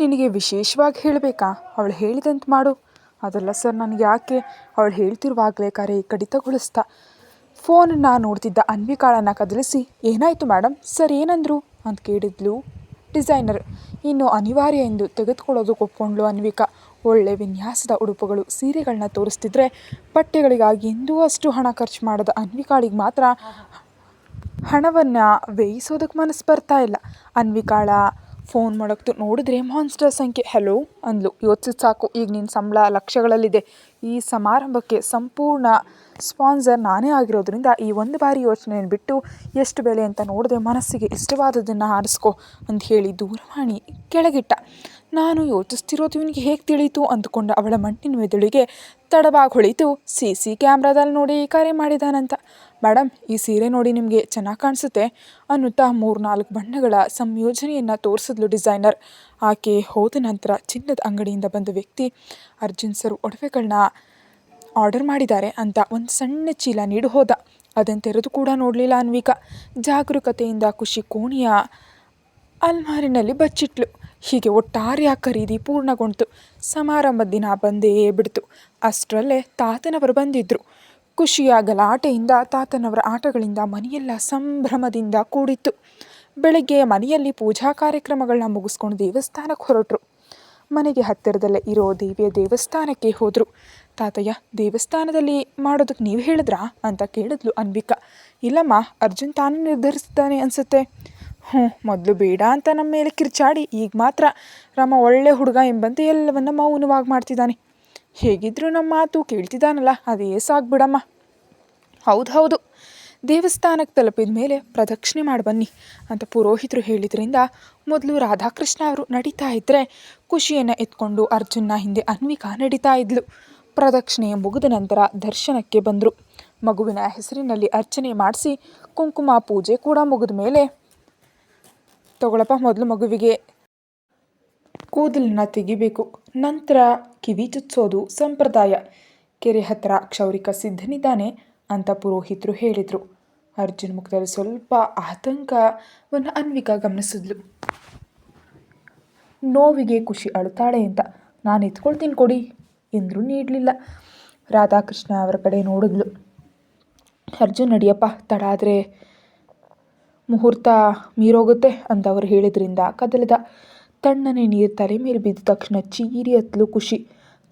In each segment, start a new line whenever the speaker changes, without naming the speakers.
ನಿನಗೆ ವಿಶೇಷವಾಗಿ ಹೇಳಬೇಕಾ? ಅವಳು ಹೇಳಿದಂತೆ ಮಾಡು. ಅದಲ್ಲ ಸರ್, ನನಗೆ ಯಾಕೆ? ಅವಳು ಹೇಳ್ತಿರುವಾಗಲೇ ಕರೆ ಕಡಿತಗೊಳಿಸ್ತಾ. ಫೋನನ್ನು ನೋಡ್ತಿದ್ದ ಅನ್ವಿಕಾಳನ್ನು ಕದಲಿಸಿ, ಏನಾಯಿತು ಮೇಡಮ್ ಸರ್, ಏನಂದರು? ಅಂತ ಕೇಳಿದ್ಲು ಡಿಸೈನರ್. ಇನ್ನು ಅನಿವಾರ್ಯ ಎಂದು ತೆಗೆದುಕೊಳ್ಳೋದಕ್ಕೆ ಒಪ್ಕೊಂಡ್ಲು ಅನ್ವಿಕಾ. ಒಳ್ಳೆ ವಿನ್ಯಾಸದ ಉಡುಪುಗಳು ಸೀರೆಗಳನ್ನ ತೋರಿಸ್ತಿದ್ರೆ ಬಟ್ಟೆಗಳಿಗಾಗಿ ಎಂದೂ ಅಷ್ಟು ಹಣ ಖರ್ಚು ಮಾಡದ ಅನ್ವಿಕಾಳಿಗೆ ಮಾತ್ರ ಹಣವನ್ನು ವ್ಯಯಿಸೋದಕ್ಕೆ ಮನಸ್ಸು ಬರ್ತಾ ಇಲ್ಲ. ಅನ್ವಿಕಾಳ ಫೋನ್ ಮಾಡೋಕ್ತು ನೋಡಿದ್ರೆ ಮಾನ್ಸ್ಟರ್ ಸಂಖ್ಯೆ. ಹಲೋ ಅಂದ್ಲು. ಯೋಚಿಸಿ ಸಾಕು. ಈಗ ನಿನ್ನ ಸಂಬಳ ಲಕ್ಷಗಳಲ್ಲಿದೆ. ಈ ಸಮಾರಂಭಕ್ಕೆ ಸಂಪೂರ್ಣ ಸ್ಪಾನ್ಸರ್ ನಾನೇ ಆಗಿರೋದ್ರಿಂದ ಈ ಒಂದು ಬಾರಿ ಯೋಚನೆಯನ್ನು ಬಿಟ್ಟು ಎಷ್ಟು ಬೆಲೆ ಅಂತ ನೋಡದೆ ಮನಸ್ಸಿಗೆ ಇಷ್ಟವಾದದನ್ನು ಆರಿಸ್ಕೊ ಅಂತ ಹೇಳಿ ದೂರವಾಣಿ ಕೆಳಗಿಟ್ಟ. ನಾನು ಯೋಚಿಸ್ತಿರೋದು ಇವನಿಗೆ ಹೇಗೆ ತಿಳಿಯಿತು ಅಂದುಕೊಂಡ ಅವಳ ಮಣ್ಣಿನ ಮೆದುಳಿಗೆ ತಡವಾಗಿ ಹೊಳಿತು. ಸಿ ಸಿ ಕ್ಯಾಮ್ರಾದಲ್ಲಿ ನೋಡಿ ಕರೆ ಮಾಡಿದಾನಂತ. ಮೇಡಮ್ ಈ ಸೀರೆ ನೋಡಿ ನಿಮಗೆ ಚೆನ್ನಾಗಿ ಕಾಣಿಸುತ್ತೆ ಅನ್ನುತ್ತಾ ಮೂರು ನಾಲ್ಕು ಬಣ್ಣಗಳ ಸಂಯೋಜನೆಯನ್ನು ತೋರಿಸಿದ್ಲು ಡಿಸೈನರ್. ಆಕೆ ಹೋದ ನಂತರ ಚಿನ್ನದ ಅಂಗಡಿಯಿಂದ ಬಂದ ವ್ಯಕ್ತಿ, ಅರ್ಜುನ್ ಸರ್ ಒಡವೆಗಳನ್ನ ಆರ್ಡರ್ ಮಾಡಿದ್ದಾರೆ ಅಂತ ಒಂದು ಸಣ್ಣ ಚೀಲ ನೀಡು ಹೋದ. ಅದನ್ನು ತೆರೆದು ಕೂಡ ನೋಡಲಿಲ್ಲ ಅನ್ವಿಕಾ. ಜಾಗರೂಕತೆಯಿಂದ ಖುಷಿ ಕೋಣೆಯ ಅಲ್ಮಾರಿನಲ್ಲಿ ಬಚ್ಚಿಟ್ಲು. ಹೀಗೆ ಒಟ್ಟಾರೆ ಆ ಖರೀದಿ ಪೂರ್ಣಗೊಂಡ್ತು ಸಮಾರಂಭದ ದಿನ ಬಂದೇ ಬಿಡ್ತು. ಅಷ್ಟರಲ್ಲೇ ತಾತನವರು ಬಂದಿದ್ದರು ಖುಷಿಯ ಗಲಾಟೆಯಿಂದ ತಾತನವರ ಆಟಗಳಿಂದ ಮನೆಯೆಲ್ಲ ಸಂಭ್ರಮದಿಂದ ಕೂಡಿತ್ತು. ಬೆಳಗ್ಗೆ ಮನೆಯಲ್ಲಿ ಪೂಜಾ ಕಾರ್ಯಕ್ರಮಗಳನ್ನ ಮುಗಿಸ್ಕೊಂಡು ದೇವಸ್ಥಾನಕ್ಕೆ ಹೊರಟರು. ಮನೆಗೆ ಹತ್ತಿರದಲ್ಲೇ ಇರೋ ದೇವಿಯ ದೇವಸ್ಥಾನಕ್ಕೆ ಹೋದರು. ತಾತಯ್ಯ, ದೇವಸ್ಥಾನದಲ್ಲಿ ಮಾಡೋದಕ್ಕೆ ನೀವು ಹೇಳಿದ್ರಾ? ಅಂತ ಕೇಳಿದ್ಲು ಅನ್ವಿಕಾ. ಇಲ್ಲಮ್ಮ, ಅರ್ಜುನ್ ತಾನೇ ನಿರ್ಧರಿಸಿದ್ದಾನೆ ಅನಿಸುತ್ತೆ. ಹ್ಞೂ ಮೊದಲು ಬೇಡ ಅಂತ ನಮ್ಮ ಮೇಲೆ ಕಿರ್ಚಾಡಿ, ಈಗ ಮಾತ್ರ ರಾಮ ಒಳ್ಳೆ ಹುಡುಗ ಎಂಬಂತೆ ಎಲ್ಲವನ್ನ ಮೌನವಾಗಿ ಮಾಡ್ತಿದ್ದಾನೆ. ಹೇಗಿದ್ದರೂ ನಮ್ಮ ಮಾತು ಕೇಳ್ತಿದ್ದಾನಲ್ಲ, ಅದೇ ಸಾಕು ಬಿಡಮ್ಮ. ಹೌದು ಹೌದು. ದೇವಸ್ಥಾನಕ್ಕೆ ತಲುಪಿದ ಮೇಲೆ ಪ್ರದಕ್ಷಿಣೆ ಮಾಡಿ ಬನ್ನಿ ಅಂತ ಪುರೋಹಿತರು ಹೇಳಿದ್ರಿಂದ ಮೊದಲು ರಾಧಾಕೃಷ್ಣ ಅವರು ನಡೀತಾ ಇದ್ದರೆ ಖುಷಿಯನ್ನು ಎತ್ಕೊಂಡು ಅರ್ಜುನ್ನ ಹಿಂದೆ ಅನ್ವಿಕಾ ನಡೀತಾ ಇದ್ಲು. ಪ್ರದಕ್ಷಿಣೆ ಮುಗಿದ ನಂತರ ದರ್ಶನಕ್ಕೆ ಬಂದರು. ಮಗುವಿನ ಹೆಸರಿನಲ್ಲಿ ಅರ್ಚನೆ ಮಾಡಿಸಿ ಕುಂಕುಮ ಪೂಜೆ ಕೂಡ ಮುಗಿದ ಮೇಲೆ ತಗೊಳಪ್ಪ, ಮೊದಲು ಮಗುವಿಗೆ ಕೂದಲನ್ನ ತೆಗಿಬೇಕು. ನಂತರ ಕಿವಿ ಚುಚ್ಚೋದು ಸಂಪ್ರದಾಯ. ಕೆರೆ ಹತ್ತಿರ ಕ್ಷೌರಿಕ ಸಿದ್ಧನಿದ್ದಾನೆ ಅಂತ ಪುರೋಹಿತರು ಹೇಳಿದರು. ಅರ್ಜುನ್ ಮುಖದಲ್ಲಿ ಸ್ವಲ್ಪ ಆತಂಕವನ್ನು ಅನ್ವಿಕಾ ಗಮನಿಸಿದ್ಲು. ನೋವಿಗೆ ಖುಷಿ ಅಳುತ್ತಾಳೆ ಅಂತ. ನಾನು ಎತ್ಕೊಳ್ತೀನಿ ಕೊಡಿ ಎಂದರೂ ನೀಡಲಿಲ್ಲ. ರಾಧಾಕೃಷ್ಣ ಅವರ ಕಡೆ ನೋಡಿದ್ಲು. ಅರ್ಜುನ್ ನಡಿಯಪ್ಪ, ತಡ ಆದರೆ ಮುಹೂರ್ತ ಮೀರೋಗುತ್ತೆ ಅಂತ ಅವರು ಹೇಳಿದ್ರಿಂದ ಕದಲದ ತಣ್ಣನೆ ನೀರು ತಲೆ ಮೇಲೆ ಬಿದ್ದ ತಕ್ಷಣ ಚೀರಿ ಹತ್ಲು ಖುಷಿ,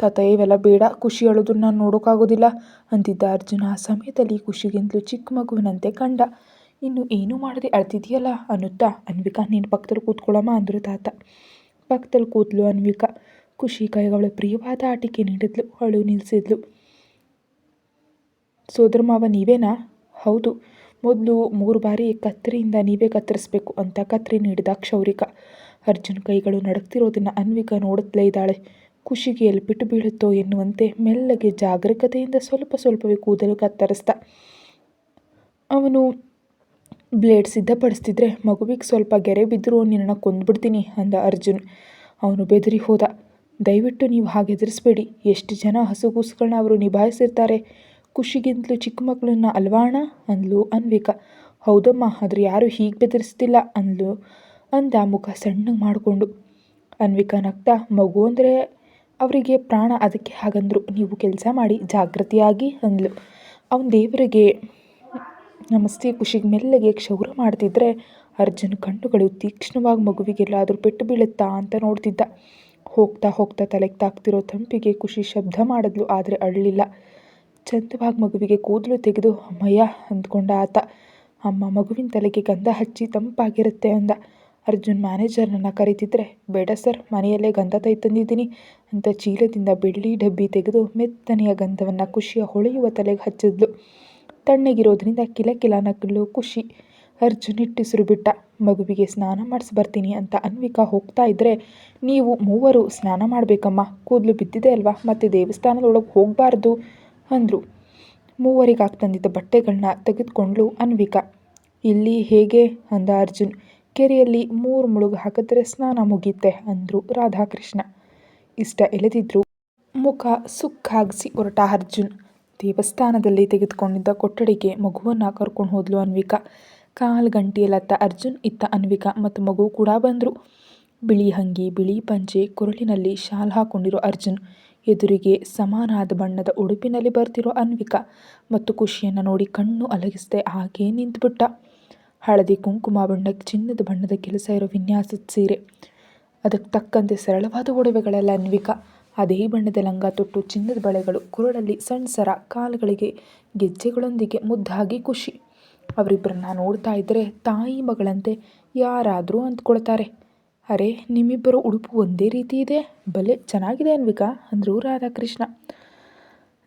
ತಾತ, ಇವೆಲ್ಲ ಬೇಡ, ಖುಷಿ ಅಳೋದನ್ನ ನಾನು ನೋಡೋಕ್ಕಾಗೋದಿಲ್ಲ ಅಂತಿದ್ದ ಅರ್ಜುನ ಆ ಸಮಯದಲ್ಲಿ ಖುಷಿಗಿಂತಲೂ ಚಿಕ್ಕ ಮಗುವಿನಂತೆ ಕಂಡ, ಇನ್ನು ಏನೂ ಮಾಡದೆ ಅಳ್ತಿದೆಯಲ್ಲ? ಅನ್ನುತ್ತಾ ಅನ್ವಿಕಾ, ನೀನು ಪಕ್ಕದಲ್ಲಿ ಕೂತ್ಕೊಳ್ಳಮ್ಮ, ಅಂದರು ತಾತ. ಪಕ್ಕದಲ್ಲಿ ಕೂತ್ಲು ಅನ್ವಿಕಾ, ಖುಷಿ ಕೈಗಳ ಪ್ರಿಯವಾದ ಆಟಿಕೆ ನೀಡಿದ್ಲು, ಅಳು ನಿಲ್ಲಿಸಿದ್ಲು ಸೋದರ ಮಾವ ನೀವೇನಾ? ಹೌದು ಮೊದಲು ಮೂರು ಬಾರಿ ಕತ್ತರಿಯಿಂದ ನೀವೇ ಕತ್ತರಿಸಬೇಕು ಅಂತ ಕತ್ತರಿ ನೀಡಿದ ಕ್ಷೌರಿಕ. ಅರ್ಜುನ್ ಕೈಗಳು ನಡುಗ್ತಿರೋದನ್ನು ಅನ್ವಿಕಾ ನೋಡುತ್ತಲೇ ಇದ್ದಾಳೆ. ಖುಷಿಗೆ ಎಲ್ಲಿ ಬಿಟ್ಟು ಬೀಳುತ್ತೋ ಎನ್ನುವಂತೆ ಮೆಲ್ಲಗೆ ಜಾಗರೂಕತೆಯಿಂದ ಸ್ವಲ್ಪ ಸ್ವಲ್ಪವೇ ಕೂದಲು ಕತ್ತರಿಸ್ದ. ಅವನು ಬ್ಲೇಡ್ ಸಿದ್ಧಪಡಿಸ್ತಿದ್ರೆ ಮಗುವಿಗೆ ಸ್ವಲ್ಪ ಗೆರೆ ಬಿದ್ದರೂ ನಿನ್ನನ್ನು ಕೊಂದ್ಬಿಡ್ತೀನಿ ಅಂದ ಅರ್ಜುನ್. ಅವನು ಬೆದರಿ ಹೋದ. ದಯವಿಟ್ಟು ನೀವು ಹಾಗೆ ಎದುರಿಸ್ಬೇಡಿ ಎಷ್ಟು ಜನ ಹಸುಗೂಸುಗಳನ್ನ ಅವರು ನಿಭಾಯಿಸಿರ್ತಾರೆ. ಖುಷಿಗಿಂತಲೂ ಚಿಕ್ಕ ಮಕ್ಕಳನ್ನ ಅಲ್ವಾಣ? ಅಂದ್ಲು ಅನ್ವಿಕ. ಹೌದಮ್ಮ, ಆದ್ರೆ ಯಾರೂ ಹೀಗೆ ಬೆದರಿಸ್ತಿಲ್ಲ, ಅಂದ್ಲು. ಅಂದ ಮುಖ ಸಣ್ಣಗೆ ಮಾಡಿಕೊಂಡು. ಅನ್ವಿಕ ನಗ್ತಾ, ಮಗು ಅಂದರೆ ಅವರಿಗೆ ಪ್ರಾಣ, ಅದಕ್ಕೆ ಹಾಗಂದ್ರು. ನೀವು ಕೆಲಸ ಮಾಡಿ ಜಾಗೃತಿಯಾಗಿ ಅಂದ್ಲು. ಅವನ ದೇವರಿಗೆ ನಮಸ್ತೆ, ಖುಷಿಗೆ ಮೆಲ್ಲಗೆ ಕ್ಷೌರ ಮಾಡ್ತಿದ್ರೆ ಅರ್ಜುನ್ ಕಣ್ಣುಗಳು ತೀಕ್ಷ್ಣವಾಗಿ ಮಗುವಿಗೆಲ್ಲಾದರೂ ಪೆಟ್ಟು ಬೀಳುತ್ತಾ ಅಂತ ನೋಡ್ತಿದ್ದ. ಹೋಗ್ತಾ ಹೋಗ್ತಾ ತಲೆಗೆ ತಾಕ್ತಿರೋ ತಂಪಿಗೆ ಖುಷಿ ಶಬ್ದ ಮಾಡಿದ್ಲು, ಆದರೆ ಅಳಲಿಲ್ಲ ಚಂದವಾಗಿ ಮಗುವಿಗೆ ಕೂದಲು ತೆಗೆದು, ಅಮ್ಮಯ್ಯ, ಅಂದ್ಕೊಂಡ ಆತ. ಅಮ್ಮ, ಮಗುವಿನ ತಲೆಗೆ ಗಂಧ ಹಚ್ಚಿ ತಂಪಾಗಿರುತ್ತೆ, ಅಂದ. ಅರ್ಜುನ್ ಮ್ಯಾನೇಜರ್ನ ಕರೀತಿದ್ರೆ, ಬೇಡ ಸರ್ ಮನೆಯಲ್ಲೇ ಗಂಧ ತಂದಿದ್ದೀನಿ, ಅಂತ ಚೀಲದಿಂದ ಬೆಳ್ಳಿ ಡಬ್ಬಿ ತೆಗೆದು ಮೆತ್ತನೆಯ ಗಂಧವನ್ನು ಖುಷಿಯ ಹೊಳೆಯುವ ತಲೆಗೆ ಹಚ್ಚಿದ್ಲು. ತಣ್ಣಗಿರೋದ್ರಿಂದ ಕಿಲ ಕಿಲ ನಕ್ಕಲು ಖುಷಿ. ಅರ್ಜುನ್ ಇಟ್ಟಿಸಿರು ಬಿಟ್ಟ ಮಗುವಿಗೆ ಸ್ನಾನ ಮಾಡಿಸಿ ಬರ್ತೀನಿ, ಅಂತ ಅನ್ವಿಕಾ ಹೋಗ್ತಾ ಇದ್ದರೆ ನೀವು ಮೂವರು ಸ್ನಾನ ಮಾಡಬೇಕಮ್ಮ. ಕೂದಲು ಬಿದ್ದಿದೆ ಅಲ್ವಾ? ಮತ್ತು ದೇವಸ್ಥಾನದೊಳಗೆ ಹೋಗಬಾರ್ದು. ಅಂದರು. ಮೂವರಿಗಾಗಿ ತಂದಿದ್ದ ಬಟ್ಟೆಗಳನ್ನ ತೆಗೆದುಕೊಂಡ್ಲು ಅನ್ವಿಕಾ. ಇಲ್ಲಿ ಹೇಗೆ? ಅಂದ ಅರ್ಜುನ್. ಕೆರೆಯಲ್ಲಿ ಮೂರು ಮುಳುಗು ಹಾಕಿದ್ರೆ ಸ್ನಾನ ಮುಗಿಯುತ್ತೆ ಅಂದರು ರಾಧಾಕೃಷ್ಣ. ಇಷ್ಟ ಎಳೆದಿದ್ರು ಮುಖ ಸುಕ್ಕಾಗಿಸಿ ಹೊರಟ ಅರ್ಜುನ್. ದೇವಸ್ಥಾನದಲ್ಲಿ ತೆಗೆದುಕೊಂಡಿದ್ದ ಕೊಠಡಿಗೆ ಮಗುವನ್ನು ಕರ್ಕೊಂಡು ಹೋದ್ಲು ಅನ್ವಿಕಾ. ಕಾಲು ಗಂಟೆಯಲ್ಲತ್ತ ಅರ್ಜುನ್ ಇತ್ತ ಅನ್ವಿಕಾ ಮತ್ತು ಮಗು ಕೂಡ ಬಂದರು. ಬಿಳಿ ಹಂಗಿ ಬಿಳಿ ಪಂಚೆ, ಕೊರಳಿನಲ್ಲಿ ಶಾಲ್ ಹಾಕೊಂಡಿರೋ ಅರ್ಜುನ್. ಎದುರಿಗೆ ಸಮಾನಾದ ಬಣ್ಣದ ಉಡುಪಿನಲ್ಲಿ ಬರ್ತಿರೋ ಅನ್ವಿಕ ಮತ್ತು ಖುಷಿಯನ್ನು ನೋಡಿ ಕಣ್ಣು ಅಲಗಿಸದೆ ಹಾಗೇ ನಿಂತುಬಿಟ್ಟ. ಹಳದಿ ಕುಂಕುಮ ಬಣ್ಣ ಚಿನ್ನದ ಬಣ್ಣದ ಕೆಲಸ ಇರೋ ವಿನ್ಯಾಸದ ಸೀರೆ. ಅದಕ್ಕೆ ತಕ್ಕಂತೆ ಸರಳವಾದ ಒಡವೆಗಳೆಲ್ಲ ಅನ್ವಿಕ. ಅದೇ ಬಣ್ಣದ ಲಂಗ ತೊಟ್ಟು ಚಿನ್ನದ ಬಳೆಗಳು, ಕುರುಡಲ್ಲಿ ಸಣ್ಣ ಸರ ಕಾಲುಗಳಿಗೆ ಗೆಜ್ಜೆಗಳೊಂದಿಗೆ ಮುದ್ದಾಗಿ ಖುಷಿ. ಅವರಿಬ್ಬರನ್ನ ನೋಡ್ತಾ ಇದ್ದರೆ ತಾಯಿ ಮಗಳಂತೆ ಯಾರಾದರೂ ಅಂದ್ಕೊಳ್ತಾರೆ. ಅರೆ, ನಿಮ್ಮಿಬ್ಬರ ಉಡುಪು ಒಂದೇ ರೀತಿ ಇದೆ? ಬಲೆ ಚೆನ್ನಾಗಿದೆ ಅನ್ವಿಕಾ, ಅಂದರು ರಾಧಾಕೃಷ್ಣ.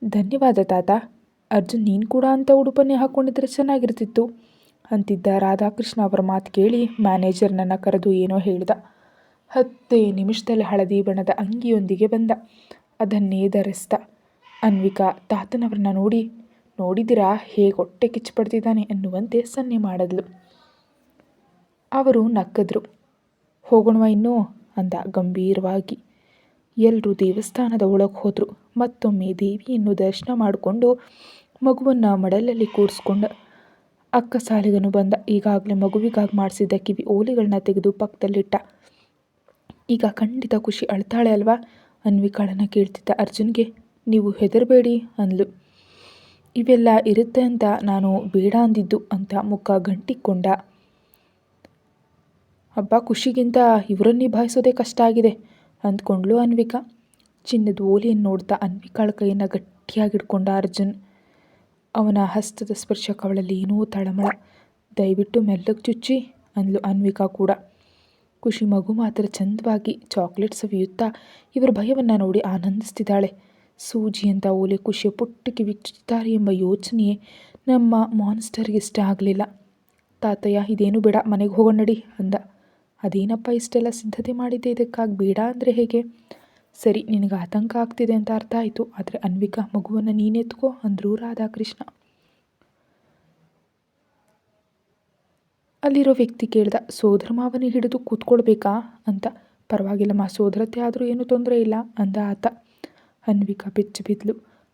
ಧನ್ಯವಾದ ತಾತ. ಅರ್ಜುನ್, ನೀನು ಕೂಡ ಅಂಥ ಉಡುಪನ್ನೇ ಹಾಕ್ಕೊಂಡಿದ್ರೆ ಚೆನ್ನಾಗಿರ್ತಿತ್ತು, ಅಂತಿದ್ದ ರಾಧಾಕೃಷ್ಣ ಅವರ ಮಾತು ಕೇಳಿ ಮ್ಯಾನೇಜರ್ನನ್ನು ಕರೆದು ಏನೋ ಹೇಳಿದ. ಹತ್ತೇ ನಿಮಿಷದಲ್ಲಿ ಹಳದಿ ಬಣ್ಣದ ಅಂಗಿಯೊಂದಿಗೆ ಬಂದ. ಅದನ್ನೇ ಧರಿಸ್ದ. ಅನ್ವಿಕಾ ತಾತನವ್ರನ್ನ ನೋಡಿ ನೋಡಿದಿರಾ ಹೇಗೆ ಹೊಟ್ಟೆ ಕಿಚ್ಚು ಪಡ್ತಿದ್ದಾನೆ ಎನ್ನುವಂತೆ ಸನ್ನೆ ಮಾಡಿದ್ಲು. ಅವರು ನಕ್ಕದ್ರು. ಹೋಗೋಣವ ಇನ್ನೂ? ಅಂದ ಗಂಭೀರವಾಗಿ. ಎಲ್ಲರೂ ದೇವಸ್ಥಾನದ ಒಳಗೆ ಹೋದರು. ಮತ್ತೊಮ್ಮೆ ದೇವಿಯನ್ನು ದರ್ಶನ ಮಾಡಿಕೊಂಡು ಮಗುವನ್ನು ಮಡಲಲ್ಲಿ ಕೂರಿಸ್ಕೊಂಡ ಅಕ್ಕ ಸಾಲಿಗನು ಬಂದ. ಈಗಾಗಲೇ ಮಗುವಿಗಾಗಿ ಮಾಡಿಸಿದ್ದ ಕಿವಿ ಓಲಿಗಳನ್ನ ತೆಗೆದು ಪಕ್ಕದಲ್ಲಿಟ್ಟ. ಈಗ ಖಂಡಿತ ಖುಷಿ ಅಳ್ತಾಳೆ ಅಲ್ವಾ? ಅನ್ವಿಕಾಳನ್ನು ಕೇಳ್ತಿದ್ದ ಅರ್ಜುನ್ಗೆ. ನೀವು ಹೆದರಬೇಡಿ ಅಂದ್ಲು. ಇವೆಲ್ಲ ಇರುತ್ತೆ ಅಂತ ನಾನು ಬೇಡ ಅಂದಿದ್ದು ಅಂತ ಮುಖ ಗಂಟಿಕೊಂಡ. ಹಬ್ಬ ಖುಷಿಗಿಂತ ಇವರನ್ನು ನಿಭಾಯಿಸೋದೇ ಕಷ್ಟ ಆಗಿದೆ ಅಂದ್ಕೊಂಡ್ಲು ಅನ್ವಿಕಾ. ಚಿನ್ನದ ಓಲಿಯನ್ನು ನೋಡ್ತಾ ಅನ್ವಿಕಾಳ ಕೈಯನ್ನು ಗಟ್ಟಿಯಾಗಿ ಹಿಡ್ಕೊಂಡ ಅರ್ಜುನ್. ಅವನ ಹಸ್ತದ ಸ್ಪರ್ಶ ಕವಳಲ್ಲಿ ಏನೋ ತಳಮಳ. ದಯವಿಟ್ಟು ಮೆಲ್ಲಗೆ ಚುಚ್ಚಿ ಅಂದ್ಲು ಅನ್ವಿಕಾ ಕೂಡ. ಖುಷಿ ಮಗು ಮಾತ್ರ ಚಂದವಾಗಿ ಚಾಕ್ಲೇಟ್ ಸವಿಯುತ್ತಾ ಇವರ ಭಯವನ್ನು ನೋಡಿ ಆನಂದಿಸ್ತಿದ್ದಾಳೆ. ಸೂಜಿ ಅಂತ ಓಲೆ ಖುಷಿಯ ಪುಟ್ಟ ಬಿಚ್ಚುತ್ತಾರೆ ಎಂಬ ಯೋಚನೆಯೇ ನಮ್ಮ ಮಾನ್ಸ್ಟರ್ಗೆ ಇಷ್ಟ ಆಗಲಿಲ್ಲ. ತಾತಯ್ಯ, ಇದೇನು ಬೇಡ, ಮನೆಗೆ ಹೋಗೋಣಡಿ ಅಂದ. ಅದೇನಪ್ಪ ಇಷ್ಟೆಲ್ಲ ಸಿದ್ಧತೆ ಮಾಡಿದ್ದೆ ಇದಕ್ಕಾಗಿ ಬೇಡ ಅಂದರೆ ಹೇಗೆ? ಸರಿ, ನಿನಗೆ ಆತಂಕ ಆಗ್ತಿದೆ ಅಂತ ಅರ್ಥ ಆಯಿತು. ಆದರೆ ಅನ್ವಿಕಾ, ಮಗುವನ್ನು ನೀನೆತ್ಕೋ ಅಂದರು ರಾಧಾಕೃಷ್ಣ. ಅಲ್ಲಿರೋ ವ್ಯಕ್ತಿ ಕೇಳ್ದ, ಸೋದರ ಮಾವನ ಹಿಡಿದು ಕೂತ್ಕೊಳ್ಬೇಕಾ ಅಂತ. ಪರವಾಗಿಲ್ಲ ಮಾ ಸೋದರತೆ ಆದರೂ ಏನೂ ತೊಂದರೆ ಇಲ್ಲ ಅಂದ ಆತ. ಅನ್ವಿಕಾ ಬೆಚ್ಚು ಬಿದ್ಲು.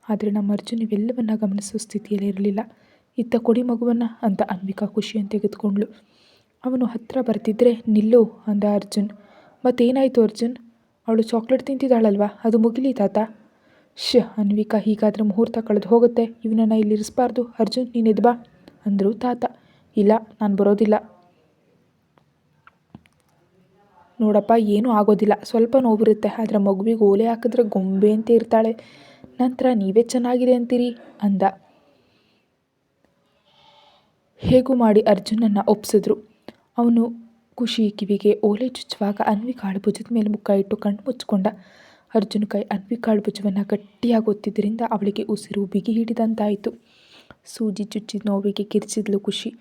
ಆದರೆ ನಮ್ಮ ಅರ್ಜುನ್ ಇವೆಲ್ಲವನ್ನ ಗಮನಿಸೋ ಸ್ಥಿತಿಯಲ್ಲಿ ಇರಲಿಲ್ಲ ಇತ್ತ ಕೊಡಿ ಮಗುವನ್ನು ಅಂತ ಅನ್ವಿಕಾ ಖುಷಿಯನ್ನು ತೆಗೆದುಕೊಂಡ್ಳು. ಅವನು ಹತ್ತಿರ ಬರ್ತಿದ್ರೆ ನಿಲ್ಲು ಅಂದ ಅರ್ಜುನ್. ಮತ್ತೇನಾಯಿತು ಅರ್ಜುನ್? ಅವಳು ಚಾಕ್ಲೇಟ್ ತಿಂತಿದ್ದಾಳಲ್ವಾ? ಅದು ಮುಗಿಲಿ ತಾತ? ಶ ಅನ್ವಿಕಾ ಹೀಗಾದರೆ ಮುಹೂರ್ತ ಕಳೆದು ಹೋಗುತ್ತೆ. ಇವನನ್ನು ಇಲ್ಲಿ ಇರಿಸಬಾರ್ದು. ಅರ್ಜುನ್, ನೀನು ಎದ್ಬಾ ಅಂದರು ತಾತ. ಇಲ್ಲ, ನಾನು ಬರೋದಿಲ್ಲ. ನೋಡಪ್ಪ, ಏನೂ ಆಗೋದಿಲ್ಲ. ಸ್ವಲ್ಪ ನೋವಿರುತ್ತೆ. ಆದರೆ ಮಗುವಿಗೆ ಓಲೆ ಹಾಕಿದ್ರೆ ಗೊಂಬೆ ಅಂತ ಇರ್ತಾಳೆ. ನಂತರ ನೀವೇ ಚೆನ್ನಾಗಿದೆ ಅಂತೀರಿ ಅಂದ. ಹೇಗೂ ಮಾಡಿ ಅರ್ಜುನನ್ನು ಒಪ್ಸಿದ್ರು. ಅವನು ಖುಷಿ ಕಿವಿಗೆ ಓಲೆ ಚುಚ್ಚುವಾಗ ಅನ್ವಿ ಭುಜದ ಮೇಲೆ ಮುಖ ಇಟ್ಟು ಕಣ್ಣು ಮುಚ್ಚಿಕೊಂಡ. ಅರ್ಜುನ ಕೈ ಅನ್ವಿಕಾಳು ಭುಜವನ್ನು ಗಟ್ಟಿಯಾಗಿ ಒತ್ತಿದ್ದರಿಂದ ಅವಳಿಗೆ ಉಸಿರು ಬಿಗಿ ಹಿಡಿದಂತಾಯಿತು. ಸೂಜಿ ಚುಚ್ಚಿದ ನೋವಿಗೆ ಕಿರಿಚಿದ್ಲು ಖುಷಿ.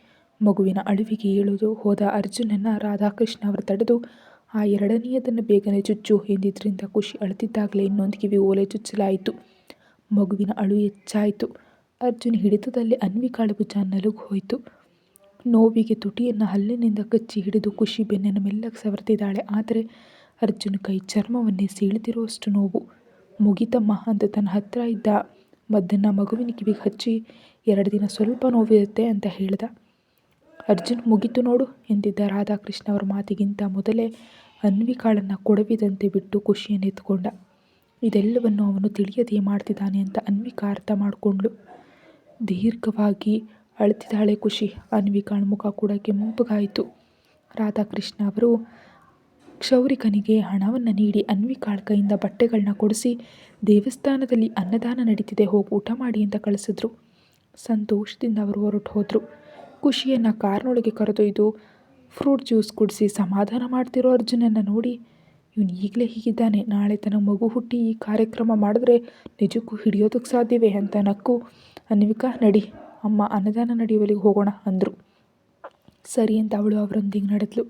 ಮಗುವಿನ ಅಳುವಿಗೆ ಏಳೋದು ಹೋದ ಅರ್ಜುನನ್ನು ರಾಧಾಕೃಷ್ಣ ಅವರು ತಡೆದು ಆ ಎರಡನೆಯದನ್ನು ಬೇಗನೆ ಚುಚ್ಚು ಎಂದಿದ್ದರಿಂದ ಖುಷಿ ಅಳುತ್ತಿದ್ದಾಗಲೇ ಇನ್ನೊಂದು ಕಿವಿ ಓಲೆ ಚುಚ್ಚಲಾಯಿತು. ಮಗುವಿನ ಅಳು ಹೆಚ್ಚಾಯಿತು. ಅರ್ಜುನ್ ಹಿಡಿತದಲ್ಲಿ ಅನ್ವಿಕಾಳ ಭುಜ ನಲುಗು ಹೋಯಿತು ನೋವಿಗೆ ತುಟಿಯನ್ನು ಹಲ್ಲಿನಿಂದ ಕಚ್ಚಿ ಹಿಡಿದು ಖುಷಿ ಬೆನ್ನನ್ನು ಮೆಲ್ಲಗೆ ಸವರ್ತಿದ್ದಾಳೆ. ಆದರೆ ಅರ್ಜುನ್ ಕೈ ಚರ್ಮವನ್ನೇ ಸೀಳ್ತಿರುವಷ್ಟು ನೋವು. ಮುಗಿತಮ್ಮ ಅಂತ ತನ್ನ ಹತ್ತಿರ ಇದ್ದ ಮದ್ದನ್ನು ಮಗುವಿನ ಕಿವಿಗೆ ಹಚ್ಚಿ, ಎರಡು ದಿನ ಸ್ವಲ್ಪ ನೋವಿರುತ್ತೆ ಅಂತ ಹೇಳಿದ. ಅರ್ಜುನ್, ಮುಗಿತು ನೋಡು ಎಂದಿದ್ದ ರಾಧಾಕೃಷ್ಣ ಅವರ ಮಾತಿಗಿಂತ ಮೊದಲೇ ಅನ್ವಿಕಾಳನ್ನು ಕೊಡವಿದಂತೆ ಬಿಟ್ಟು ಖುಷಿಯನ್ನು ಎತ್ಕೊಂಡ ಇದೆಲ್ಲವನ್ನು ಅವನು ತಿಳಿಯದೇ ಮಾಡ್ತಿದ್ದಾನೆ ಅಂತ ಅನ್ವಿಕಾ ಅರ್ಥ ಮಾಡಿಕೊಂಡ್ಳು. ದೀರ್ಘವಾಗಿ ಅಳ್ತಿದ್ದಾಳೆ ಖುಷಿ. ಅನ್ವಿಕಾಳ ಮುಖ ಕೂಡ ಕೆಂಪಗಾಯಿತು. ರಾಧಾಕೃಷ್ಣ ಅವರು ಕ್ಷೌರಿಕನಿಗೆ ಹಣವನ್ನು ನೀಡಿ ಅನ್ವಿಕಾಳ ಕೈಯಿಂದ ಬಟ್ಟೆಗಳನ್ನ ಕೊಡಿಸಿ ದೇವಸ್ಥಾನದಲ್ಲಿ ಅನ್ನದಾನ ನಡೀತಿದೆ, ಹೋಗಿ ಊಟ ಮಾಡಿ ಅಂತ ಕಳಿಸಿದ್ರು. ಸಂತೋಷದಿಂದ ಅವರು ಹೊರಟು ಹೋದರು. ಖುಷಿಯನ್ನು ಕಾರ್ನೊಳಗೆ ಕರೆದೊಯ್ದು ಫ್ರೂಟ್ ಜ್ಯೂಸ್ ಕುಡಿಸಿ ಸಮಾಧಾನ ಮಾಡ್ತಿರೋ ಅರ್ಜುನನ್ನು ನೋಡಿ ಇವನು ಈಗಲೇ ಹೀಗಿದ್ದಾನೆ. ನಾಳೆ ತನ್ನ ಮಗು ಹುಟ್ಟಿ ಈ ಕಾರ್ಯಕ್ರಮ ಮಾಡಿದ್ರೆ ನಿಜಕ್ಕೂ ಹಿಡಿಯೋದಕ್ಕೆ ಸಾಧ್ಯವೇ ಅಂತ ನಕ್ಕು. ಅನ್ವಿಕಾ ನಡಿ. ಅಮ್ಮ ಅನ್ನದಾನ ನಡೆಯುವಲ್ಲಿಗೆ ಹೋಗೋಣ ಅಂದರು. ಸರಿ ಅಂತ ಅವಳು ಅವರೊಂದಿಗೆ ನಡೆದ್ಲು.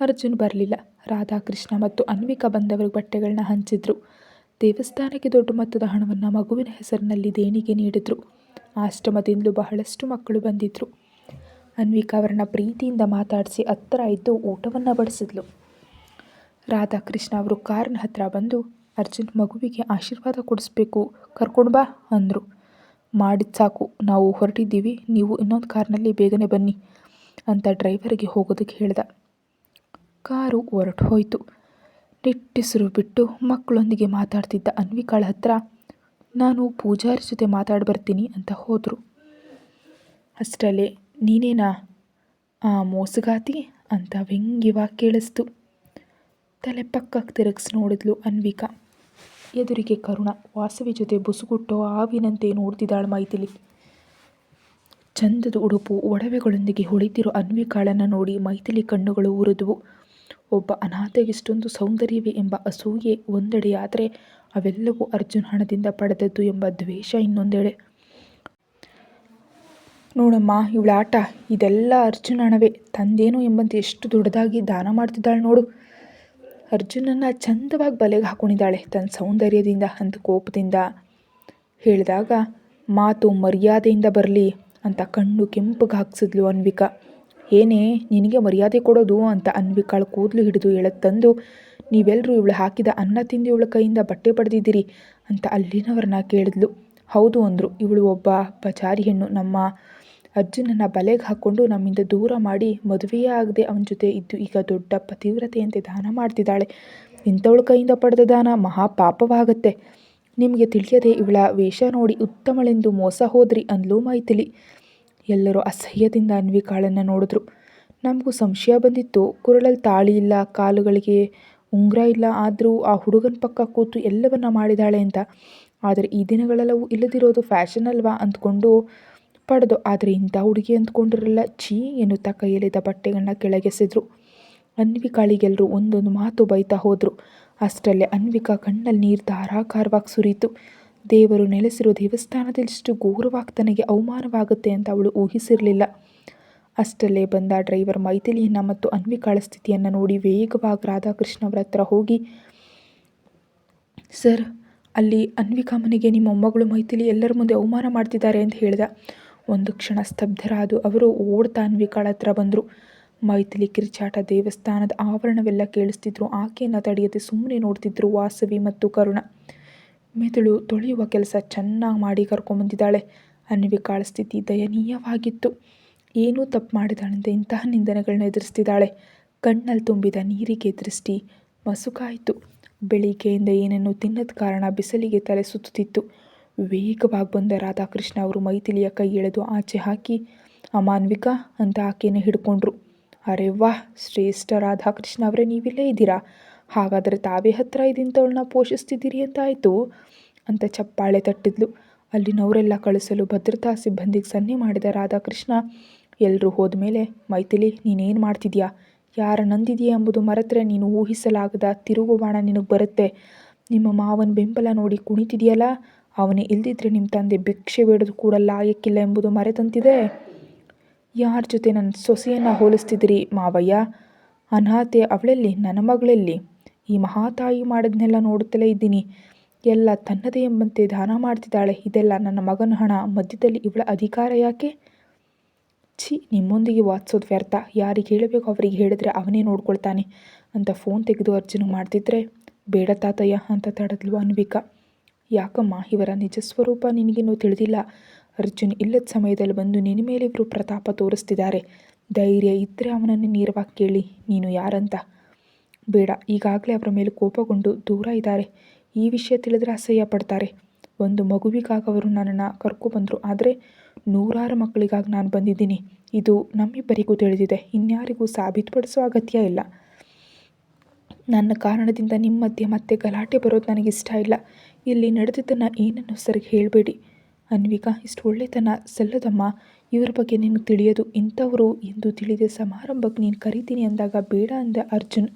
ಅರ್ಜುನ್ ಬರಲಿಲ್ಲ. ರಾಧಾಕೃಷ್ಣ ಮತ್ತು ಅನ್ವಿಕಾ ಬಂದವರಿಗೆ ಬಟ್ಟೆಗಳನ್ನ ಹಂಚಿದ್ರು. ದೇವಸ್ಥಾನಕ್ಕೆ ದೊಡ್ಡ ಮೊತ್ತದ ಹಣವನ್ನು ಮಗುವಿನ ಹೆಸರಿನಲ್ಲಿ ದೇಣಿಗೆ ನೀಡಿದ್ರು. ಆಶ್ರಮದಿಂದಲೂ ಬಹಳಷ್ಟು ಮಕ್ಕಳು ಬಂದಿದ್ದರು ಅನ್ವಿಕಾ ಅವರನ್ನ ಪ್ರೀತಿಯಿಂದ ಮಾತಾಡಿಸಿ ಹತ್ತಿರ ಇದ್ದು ಊಟವನ್ನು ಬಡಿಸಿದ್ಲು. ರಾಧಾಕೃಷ್ಣ ಅವರು ಕಾರಿನ ಹತ್ತಿರ ಬಂದು, ಅರ್ಜುನ್, ಮಗುವಿಗೆ ಆಶೀರ್ವಾದ ಕೊಡಿಸ್ಬೇಕು, ಕರ್ಕೊಂಡು ಬಾ, ಅಂದರು. ಮಾಡಿದ ಸಾಕು. ನಾವು ಹೊರಟಿದ್ದೀವಿ. ನೀವು ಇನ್ನೊಂದು ಕಾರ್ನಲ್ಲಿ ಬೇಗನೆ ಬನ್ನಿ ಅಂತ ಡ್ರೈವರಿಗೆ ಹೋಗೋದಕ್ಕೆ ಹೇಳ್ದ. ಕಾರು ಹೊರಟು ಹೋಯಿತು. ನಿಟ್ಟುಸಿರು ಬಿಟ್ಟು ಮಕ್ಕಳೊಂದಿಗೆ ಮಾತಾಡ್ತಿದ್ದ ಅನ್ವಿಕಾಳ ಹತ್ರ, ನಾನು ಪೂಜಾರಿ ಜೊತೆ ಮಾತಾಡಿ ಬರ್ತೀನಿ ಅಂತ ಹೋದರು. ಅಷ್ಟರಲ್ಲೇ, ನೀನೇನಾ? ಆ ಮೋಸಗಾತಿ? ಅಂತ ವ್ಯಂಗ್ಯವಾಗಿ ಕೇಳಿಸ್ತು. ತಲೆ ಪಕ್ಕಕ್ಕೆ ತಿರುಗಿಸಿ ನೋಡಿದ್ಲು ಅನ್ವಿಕಾ. ಎದುರಿಗೆ ಕರುಣ. ವಾಸವಿ ಜೊತೆ ಬುಸುಗುಟ್ಟು ಆವಿನಂತೆ ನೋಡ್ತಿದ್ದಾಳೆ ಮೈಥಿಲಿ. ಚಂದದ ಉಡುಪು ಒಡವೆಗಳೊಂದಿಗೆ ಹೊಳಿತಿರೋ ಅನ್ವಿಕಾಳನ್ನು ನೋಡಿ ಮೈಥಿಲಿ ಕಣ್ಣುಗಳು ಉರಿದುವು ಒಬ್ಬ ಅನಾಥಗಿಷ್ಟೊಂದು ಸೌಂದರ್ಯವೇ ಎಂಬ ಅಸೂಯೆ ಒಂದೆಡೆಯಾದರೆ ಅವೆಲ್ಲವೂ ಅರ್ಜುನ್ ಹಣದಿಂದ ಪಡೆದದ್ದು ಎಂಬ ದ್ವೇಷ ಇನ್ನೊಂದೆಡೆ. ನೋಡಮ್ಮ ಇವಳ ಆಟ ಇದೆಲ್ಲ ಅರ್ಜುನ್ ಹಣವೇ. ತಂದೇನು ಎಂಬಂತೆ ಎಷ್ಟು ದೊಡ್ಡದಾಗಿ ದಾನ ಮಾಡ್ತಿದ್ದಾಳೆ ನೋಡು. ಅರ್ಜುನನ್ನು ಚಂದವಾಗಿ ಬಲೆಗೆ ಹಾಕೊಂಡಿದ್ದಾಳೆ. ತನ್ನ ಸೌಂದರ್ಯದಿಂದ ಅಂತ ಕೋಪದಿಂದ ಹೇಳಿದಾಗ, ಮಾತು ಮರ್ಯಾದೆಯಿಂದ ಬರಲಿ ಅಂತ ಕಣ್ಣು ಕೆಂಪಗೆ ಹಾಕ್ಸಿದ್ಲು ಅನ್ವಿಕಾ. ಏನೇ, ನಿನಗೆ ಮರ್ಯಾದೆ ಕೊಡೋದು ಅಂತ ಅನ್ವಿಕಾಳ ಕೂದಲು ಹಿಡಿದು ಎಳೆದು ನೀವೆಲ್ಲರೂ ಇವಳು ಹಾಕಿದ ಅನ್ನ ತಿಂದು ಇವಳ ಕೈಯಿಂದ ಬಟ್ಟೆ ಪಡೆದಿದ್ದೀರಿ ಅಂತ ಅಲ್ಲಿನವ್ರನ್ನ ಕೇಳಿದ್ಲು. ಹೌದು ಅಂದರು, ಇವಳು ಒಬ್ಬ ಪಚಾರಿ ಹೆಣ್ಣು ನಮ್ಮ ಅರ್ಜುನನ್ನ ಬಲೆಗೆ ಹಾಕ್ಕೊಂಡು ನಮ್ಮಿಂದ ದೂರ ಮಾಡಿ ಮದುವೆಯೇ ಆಗದೆ ಅವನ ಜೊತೆ ಇದ್ದು ಈಗ ದೊಡ್ಡ ಪತಿವ್ರತೆಯಂತೆ ದಾನ ಮಾಡ್ತಿದ್ದಾಳೆ. ಇಂಥವಳ ಕೈಯಿಂದ ಪಡೆದ ದಾನ ಮಹಾಪಾಪವಾಗತ್ತೆ. ನಿಮಗೆ ತಿಳಿಯದೆ ಇವಳ ವೇಷ ನೋಡಿ ಉತ್ತಮಳೆಂದು ಮೋಸ ಹೋದ್ರಿ ಅಂದ್ಲು ಮೈಥಿಲಿ. ಎಲ್ಲರೂ ಅಸಹ್ಯದಿಂದ ಅನ್ವಿಕಾಳನ್ನು ನೋಡಿದ್ರು. ನಮಗೂ ಸಂಶಯ ಬಂದಿತ್ತು. ಕುರಳಲ್ಲಿ ತಾಳಿ ಇಲ್ಲ, ಕಾಲುಗಳಿಗೆ ಉಂಗುರ ಇಲ್ಲ, ಆದರೂ ಆ ಹುಡುಗನ ಪಕ್ಕ ಕೂತು ಎಲ್ಲವನ್ನ ಮಾಡಿದಾಳೆ ಅಂತ. ಆದರೆ ಈ ದಿನಗಳೆಲ್ಲವೂ ಇಲ್ಲದಿರೋದು ಫ್ಯಾಷನ್ ಅಲ್ವಾ ಅಂದ್ಕೊಂಡು ಪಡೆದು, ಆದರೆ ಇಂಥ ಹುಡುಗಿ ಅಂದ್ಕೊಂಡಿರಲ್ಲ ಛೀ ಎನ್ನುತ್ತಾ ಕೈಯಲ್ಲಿದ್ದ ಬಟ್ಟೆಗಳನ್ನ ಕೆಳಗೆಸೆದ್ರು ಅನ್ವಿಕಾಳಿಗೆಲ್ಲರೂ ಒಂದೊಂದು ಮಾತು ಬೈತಾ ಹೋದರು. ಅಷ್ಟರಲ್ಲೇ ಅನ್ವಿಕಾ ಕಣ್ಣಲ್ಲಿ ನೀರು ಧಾರಾಕಾರವಾಗಿ ಸುರಿಯಿತು. ದೇವರು ನೆಲೆಸಿರೋ ದೇವಸ್ಥಾನದಲ್ಲಿಷ್ಟು ಘೋರವಾಗಿ ತನಗೆ ಅವಮಾನವಾಗುತ್ತೆ ಅಂತ ಅವಳು ಊಹಿಸಿರಲಿಲ್ಲ. ಅಷ್ಟರಲ್ಲೇ ಬಂದ ಡ್ರೈವರ್ ಮೈಥಿಲಿಯನ್ನು ಮತ್ತು ಅನ್ವಿಕಾಳ ಸ್ಥಿತಿಯನ್ನು ನೋಡಿ ವೇಗವಾಗಿ ರಾಧಾಕೃಷ್ಣ ಅವರ ಹತ್ರ ಹೋಗಿ, ಸರ್, ಅಲ್ಲಿ ಅನ್ವಿಕಾ ಮನೆಗೆ ನಿಮ್ಮ ಮೊಮ್ಮಗಳು ಮೈಥಿಲಿ ಎಲ್ಲರ ಮುಂದೆ ಅವಮಾನ ಮಾಡ್ತಿದ್ದಾರೆ ಅಂತ ಹೇಳಿದ. ಒಂದು ಕ್ಷಣ ಸ್ತಬ್ಧರಾದು. ಅವರು ಓಡ್ತಾ ಅನ್ವಿಕಾಳ ಹತ್ರ ಬಂದರು. ಮೈಥಿಲಿ ಕಿರಿಚಾಟ ದೇವಸ್ಥಾನದ ಆವರಣವೆಲ್ಲ ಕೇಳಿಸ್ತಿದ್ರು. ಆಕೆಯನ್ನು ತಡೆಯದೆ ಸುಮ್ಮನೆ ನೋಡ್ತಿದ್ರು ವಾಸವಿ ಮತ್ತು ಕರುಣ. ಮೆದುಳು ತೊಳೆಯುವ ಕೆಲಸ ಚೆನ್ನಾಗಿ ಮಾಡಿ ಕರ್ಕೊಂಬಂದಿದ್ದಾಳೆ. ಅನ್ವಿಕಾಳ ಸ್ಥಿತಿ ದಯನೀಯವಾಗಿತ್ತು. ಏನೂ ತಪ್ಪು ಮಾಡಿದಾಳಂತೆ ಇಂತಹ ನಿಂದನೆಗಳನ್ನ ಎದುರಿಸ್ತಿದ್ದಾಳೆ. ಕಣ್ಣಲ್ಲಿ ತುಂಬಿದ ನೀರಿಗೆ ದೃಷ್ಟಿ ಮಸುಕಾಯಿತು. ಬೆಳಿಗ್ಗೆಯಿಂದ ಏನನ್ನು ತಿನ್ನದ ಕಾರಣ ಬಿಸಿಲಿಗೆ ತಲೆ ಸುತ್ತುತ್ತಿತ್ತು. ವೇಗವಾಗಿ ಬಂದ ರಾಧಾಕೃಷ್ಣ ಅವರು ಮೈಥಿಲಿಯ ಕೈ ಎಳೆದು ಆಚೆ ಹಾಕಿ, ಅಮಾನ್ವಿಕ ಅಂತ ಆಕೆಯನ್ನು ಹಿಡ್ಕೊಂಡ್ರು. ಅರೆ ವಾಹ್, ಶ್ರೇಷ್ಠ ರಾಧಾಕೃಷ್ಣ ಅವರೇ, ನೀವಿಲ್ಲೇ ಇದ್ದೀರಾ? ಹಾಗಾದರೆ ತಾವೇ ಹತ್ತಿರ ಇದಿಂತವಳನ್ನ ಪೋಷಿಸ್ತಿದ್ದೀರಿ ಅಂತಾಯಿತು ಅಂತ ಚಪ್ಪಾಳೆ ತಟ್ಟಿದ್ಲು. ಅಲ್ಲಿನವರೆಲ್ಲ ಕಳಿಸಲು ಭದ್ರತಾ ಸಿಬ್ಬಂದಿಗೆ ಸನ್ನೆ ಮಾಡಿದ ರಾಧಾಕೃಷ್ಣ ಎಲ್ಲರೂ ಹೋದ ಮೇಲೆ ಮೈಥಿಲಿ, ನೀನೇನು ಮಾಡ್ತಿದ್ಯಾ? ಯಾರ ನಂದಿದೆಯಾ ಎಂಬುದು ಮರೆತರೆ ನೀನು ಊಹಿಸಲಾಗದ ತಿರುಗು ಬಾಣ ನಿನಗೆ ಬರುತ್ತೆ. ನಿಮ್ಮ ಮಾವನ ಬೆಂಬಲ ನೋಡಿ ಕುಣಿತಿದೆಯಲ್ಲ? ಅವನೇ ಇಲ್ದಿದ್ರೆ ನಿಮ್ಮ ತಂದೆ ಭಿಕ್ಷೆ ಬೇಡದು ಕೂಡ ಲಾಯಕ್ಕಿಲ್ಲ ಎಂಬುದು ಮರೆತಂತಿದೆ. ಯಾರ ಜೊತೆ ನನ್ನ ಸೊಸೆಯನ್ನು ಹೋಲಿಸ್ತಿದ್ದೀರಿ ಮಾವಯ್ಯ? ಅನಾಥೆ ಅವಳೆಲ್ಲಿ, ನನ್ನ ಮಗಳೆಲ್ಲಿ? ಈ ಮಹಾತಾಯಿ ಮಾಡಿದ್ನೆಲ್ಲ ನೋಡುತ್ತಲೇ ಇದ್ದೀನಿ. ಎಲ್ಲ ತನ್ನದೇ ಎಂಬಂತೆ ದಾನ ಮಾಡ್ತಿದ್ದಾಳೆ. ಇದೆಲ್ಲ ನನ್ನ ಮಗನ ಹಣ. ಮಧ್ಯದಲ್ಲಿ ಇವಳ ಅಧಿಕಾರ ಯಾಕೆ? ಛಿ, ನಿಮ್ಮೊಂದಿಗೆ ವಾದಿಸೋದು ವ್ಯರ್ಥ. ಯಾರಿಗೆ ಹೇಳಬೇಕು ಅವರಿಗೆ ಹೇಳಿದ್ರೆ ಅವನೇ ನೋಡ್ಕೊಳ್ತಾನೆ. ಅಂತ ಫೋನ್ ತೆಗೆದು ಅರ್ಜುನ ಮಾಡ್ತಿದ್ರೆ, ಬೇಡ ತಾತಯ್ಯ, ಅಂತ ತಡದ್ಲು ಅನ್ವಿಕಾ. ಯಾಕಮ್ಮ? ಇವರ ನಿಜ ಸ್ವರೂಪ ನಿನಗಿನ್ನೂ ತಿಳಿದಿಲ್ಲ. ಅರ್ಜುನ್ ಇಲ್ಲದ ಸಮಯದಲ್ಲಿ ಬಂದು ನಿನ್ನ ಮೇಲೆ ಇವರು ಪ್ರತಾಪ ತೋರಿಸ್ತಿದ್ದಾರೆ. ಧೈರ್ಯ ಇದ್ದರೆ ಅವನನ್ನು ನೇರವಾಗಿ ಕೇಳಿ, ನೀನು ಯಾರಂತ? ಬೇಡ, ಈಗಾಗಲೇ ಅವರ ಮೇಲೆ ಕೋಪಗೊಂಡು ದೂರ ಇದ್ದಾರೆ. ಈ ವಿಷಯ ತಿಳಿದ್ರೆ ಅಸಹ್ಯ ಪಡ್ತಾರೆ. ಒಂದು ಮಗುವಿಗಾಗಿ ಅವರು ನನ್ನನ್ನು ಕರ್ಕೊಬಂದರು ಆದರೆ ನೂರಾರು ಮಕ್ಕಳಿಗಾಗಿ ನಾನು ಬಂದಿದ್ದೀನಿ. ಇದು ನಮ್ಮಿಬ್ಬರಿಗೂ ತಿಳಿದಿದೆ. ಇನ್ಯಾರಿಗೂ ಸಾಬೀತುಪಡಿಸೋ ಅಗತ್ಯ ಇಲ್ಲ. ನನ್ನ ಕಾರಣದಿಂದ ನಿಮ್ಮ ಮಧ್ಯೆ ಮತ್ತೆ ಗಲಾಟೆ ಬರೋದು ನನಗಿಷ್ಟ ಇಲ್ಲ. ಇಲ್ಲಿ ನಡೆದಿದ್ದನ್ನು ಏನನ್ನು ಸರಿಗೆ ಹೇಳಬೇಡಿ. ಅನ್ವಿಕಾ, ಇಷ್ಟು ಒಳ್ಳೆತನ ಸಲ್ಲದಮ್ಮ. ಇವರ ಬಗ್ಗೆ ನಿನಗೆ ತಿಳಿಯೋದು ಇಂಥವರು ಎಂದು ತಿಳಿದ ಸಮಾರಂಭಕ್ಕೆ ನೀನು ಕರಿತೀನಿ ಅಂದಾಗ ಬೇಡ ಅಂದ ಅರ್ಜುನ್.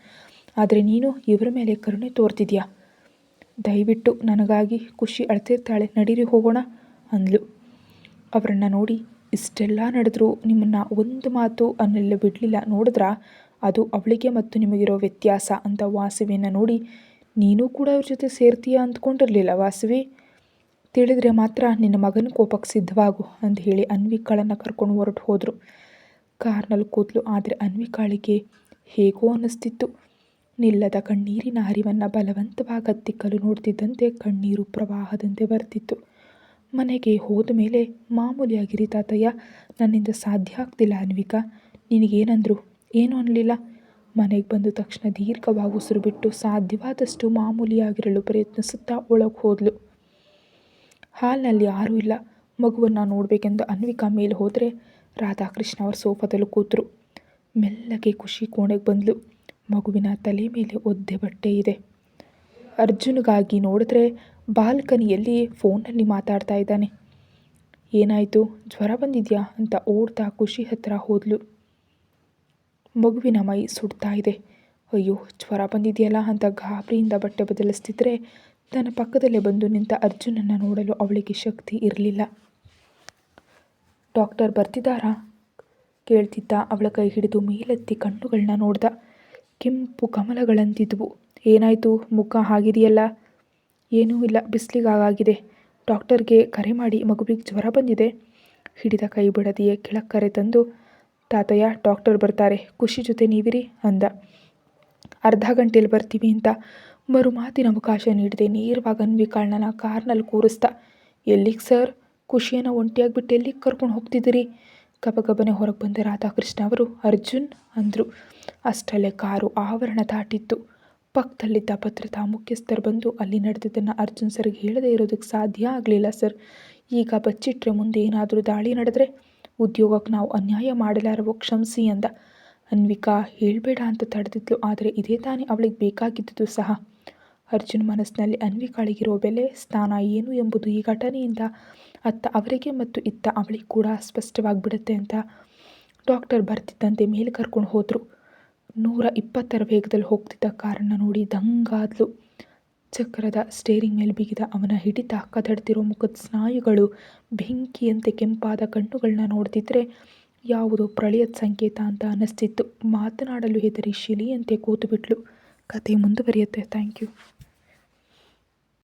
ಆದರೆ ನೀನು ಇವರ ಮೇಲೆ ಕರುಣೆ ತೋರ್ತಿದ್ಯಾ? ದಯವಿಟ್ಟು ನನಗಾಗಿ ಖುಷಿ ಅಳ್ತಿರ್ತಾಳೆ, ನಡೀರಿ ಹೋಗೋಣ ಅಂದ್ಲು. ಅವರನ್ನು ನೋಡಿ, ಇಷ್ಟೆಲ್ಲ ನಡೆದರೂ ನಿಮ್ಮನ್ನು ಒಂದು ಮಾತು ಅನ್ನೆಲ್ಲ ಬಿಡಲಿಲ್ಲ ನೋಡಿದ್ರಾ? ಅದು ಅವಳಿಗೆ ಮತ್ತು ನಿಮಗಿರೋ ವ್ಯತ್ಯಾಸ ಅಂತ ವಾಸವಿಯನ್ನು ನೋಡಿ, ನೀನು ಕೂಡ ಅವ್ರ ಜೊತೆ ಸೇರ್ತೀಯ ಅಂದ್ಕೊಂಡಿರಲಿಲ್ಲ ವಾಸವಿ? ತಿಳಿದರೆ ಮಾತ್ರ ನಿನ್ನ ಮಗನ ಕೋಪಕ್ಕೆ ಸಿದ್ಧವಾಗು ಅಂತ ಹೇಳಿ ಅನ್ವಿಕಾಳನ್ನು ಕರ್ಕೊಂಡು ಹೊರಟು ಹೋದರು. ಕಾರ್ನಲ್ಲಿ ಕೂದಲು, ಆದರೆ ಅನ್ವಿಕಾಳಿಗೆ ಹೇಗೋ ಅನ್ನಿಸ್ತಿತ್ತು. ನಿಲ್ಲದ ಕಣ್ಣೀರಿನ ಹರಿವನ್ನು ಬಲವಂತವಾಗಿ ಹತ್ತಿಕ್ಕಲು ನೋಡ್ತಿದ್ದಂತೆ ಕಣ್ಣೀರು ಪ್ರವಾಹದಂತೆ ಬರ್ತಿತ್ತು. ಮನೆಗೆ ಹೋದ ಮೇಲೆ ಮಾಮೂಲಿಯಾಗಿರಿ ತಾತಯ್ಯ, ನನ್ನಿಂದ ಸಾಧ್ಯ ಆಗ್ತಿಲ್ಲ ಅನ್ವಿಕಾ, ನಿನಗೇನಂದ್ರು? ಏನು ಅನ್ನಲಿಲ್ಲ ಮನೆಗೆ ಬಂದ ತಕ್ಷಣ ದೀರ್ಘವಾಗಿ ಉಸಿರು ಬಿಟ್ಟು ಸಾಧ್ಯವಾದಷ್ಟು ಮಾಮೂಲಿಯಾಗಿರಲು ಪ್ರಯತ್ನಿಸುತ್ತಾ ಒಳಗೆ ಹೋದಳು ಹಾಲ್ನಲ್ಲಿ ಯಾರೂ ಇಲ್ಲ. ಮಗುವನ್ನು ನೋಡಬೇಕೆಂದು ಅನ್ವಿಕಾ ಮೇಲೆ ಹೋದರೆ ರಾಧಾಕೃಷ್ಣ ಅವರ ಸೋಫಾದಲ್ಲಿ ಕೂತರು. ಮೆಲ್ಲಗೆ ಖುಷಿ ಕೋಣೆಗೆ ಬಂದಳು ಮಗುವಿನ ತಲೆ ಮೇಲೆ ಒದ್ದೆ ಬಟ್ಟೆ ಇದೆ. ಅರ್ಜುನ್ಗಾಗಿ ನೋಡಿದ್ರೆ ಬಾಲ್ಕನಿಯಲ್ಲಿ ಫೋನಲ್ಲಿ ಮಾತಾಡ್ತಾ ಇದ್ದಾನೆ. ಏನಾಯಿತು? ಜ್ವರ ಬಂದಿದೆಯಾ? ಅಂತ ಓಡ್ತಾ ಖುಷಿ ಹತ್ತಿರ ಹೋದ್ಲು. ಮಗುವಿನ ಮೈ ಸುಡ್ತಾ ಇದೆ. ಅಯ್ಯೋ, ಜ್ವರ ಬಂದಿದೆಯಲ್ಲ ಅಂತ ಗಾಬರಿಯಿಂದ ಬಟ್ಟೆ ಬದಲಿಸ್ತಿದ್ರೆ ತನ್ನ ಪಕ್ಕದಲ್ಲೇ ಬಂದು ನಿಂತ ಅರ್ಜುನನ್ನು ನೋಡಲು ಅವಳಿಗೆ ಶಕ್ತಿ ಇರಲಿಲ್ಲ. ಡಾಕ್ಟರ್ ಬರ್ತಿದ್ದಾರಾ? ಕೇಳ್ತಿದ್ದ ಅವಳ ಕೈ ಹಿಡಿದು ಮೇಲೆತ್ತಿ ಕಣ್ಣುಗಳನ್ನ ನೋಡ್ದ. ಕೆಂಪು ಕಮಲಗಳಂತಿದ್ವು. ಏನಾಯಿತು? ಮುಖ ಹಾಗಿದೆಯಲ್ಲ? ಏನೂ ಇಲ್ಲ ಬಿಸಿಲಿಗಾಗಿದೆ ಡಾಕ್ಟರ್ಗೆ ಕರೆ ಮಾಡಿ ಮಗುವಿಗೆ ಜ್ವರ ಬಂದಿದೆ. ಹಿಡಿದ ಕೈ ಬಿಡದೆಯೇ ಕೆಳಕ್ಕರೆ ಕರೆ ತಂದು ತಾತಯ್ಯ, ಡಾಕ್ಟರ್ ಬರ್ತಾರೆ. ಖುಷಿ ಜೊತೆ ನೀವಿರಿ ಅಂದ. ಅರ್ಧ ಗಂಟೆಯಲ್ಲಿ ಬರ್ತೀವಿ ಅಂತ ಮರು ಮಾತಿನ ಅವಕಾಶ ನೀಡಿದೆ ನೇರವಾಗಿ ಅನ್ವಿಕಾಳ್ನ ಕಾರ್ನಲ್ಲಿ ಕೂರಿಸ್ದ ಎಲ್ಲಿಗೆ ಸರ್? ಖುಷಿಯನ್ನು ಒಂಟಿಯಾಗಿ ಬಿಟ್ಟು ಎಲ್ಲಿಗೆ ಕರ್ಕೊಂಡು ಹೋಗ್ತಿದ್ದೀರಿ? ಗಬಗಬನೆ ಹೊರಗೆ ಬಂದ ರಾಧಾಕೃಷ್ಣ ಅವರು, ಅರ್ಜುನ್ ಅಂದರು. ಅಷ್ಟರಲ್ಲೇ ಕಾರು ಆವರಣ ದಾಟಿತ್ತು. ಪಕ್ಕದಲ್ಲಿದ್ದ ಭದ್ರತಾ ಮುಖ್ಯಸ್ಥರು ಬಂದು ಅಲ್ಲಿ ನಡೆದಿದ್ದನ್ನು ಅರ್ಜುನ್ ಸರ್ಗೆ ಹೇಳದೇ ಇರೋದಕ್ಕೆ ಸಾಧ್ಯ ಆಗಲಿಲ್ಲ ಸರ್. ಈಗ ಬಚ್ಚಿಟ್ರೆ ಮುಂದೆ ಏನಾದರೂ ದಾಳಿ ನಡೆದ್ರೆ ಉದ್ಯೋಗಕ್ಕೆ ನಾವು ಅನ್ಯಾಯ ಮಾಡಲಾರವೋ ಕ್ಷಮಿಸಿ ಅಂದ. ಅನ್ವಿಕಾ, ಹೇಳಬೇಡ ಅಂತ ತಡೆದಿದ್ಲು, ಆದರೆ ಇದೇ ತಾನೇ ಅವಳಿಗೆ ಬೇಕಾಗಿದ್ದುದು ಸಹ. ಅರ್ಜುನ್ ಮನಸ್ಸಿನಲ್ಲಿ ಅನ್ವಿಕಾಳಿಗಿರೋ ಬೆಲೆ, ಸ್ಥಾನ ಏನು ಎಂಬುದು ಈ ಘಟನೆಯಿಂದ ಅತ್ತ ಅವರಿಗೆ ಮತ್ತು ಇತ್ತ ಅವಳಿಗೆ ಕೂಡ ಸ್ಪಷ್ಟವಾಗಿಬಿಡುತ್ತೆ ಅಂತ ಡಾಕ್ಟರ್ ಬರ್ತಿದ್ದಂತೆ ಮೇಲೆ ಕರ್ಕೊಂಡು ಹೋದರು. ನೂರ ಇಪ್ಪತ್ತರ ವೇಗದಲ್ಲಿ ಹೋಗ್ತಿದ್ದ ಕಾರನ್ನು ನೋಡಿ ದಂಗಾದ್ಲು. ಚಕ್ರದ ಸ್ಟೇರಿಂಗ್ ಮೇಲೆ ಬಿಗಿದ ಅವನ ಹಿಡಿತ ಕದಡ್ತಿರೋ ಮುಖದ ಸ್ನಾಯುಗಳು ಬೆಂಕಿಯಂತೆ ಕೆಂಪಾದ ಕಣ್ಣುಗಳನ್ನ ನೋಡ್ತಿದ್ರೆ ಯಾವುದೋ ಪ್ರಳಯದ ಸಂಕೇತ ಅಂತ ಅನ್ನಿಸ್ತಿತ್ತು. ಮಾತನಾಡಲು ಹೆದರಿ ಶಿಲಿಯಂತೆ ಕೂತು ಬಿಟ್ಲು. ಕತೆ ಮುಂದುವರಿಯುತ್ತೆ. Thank you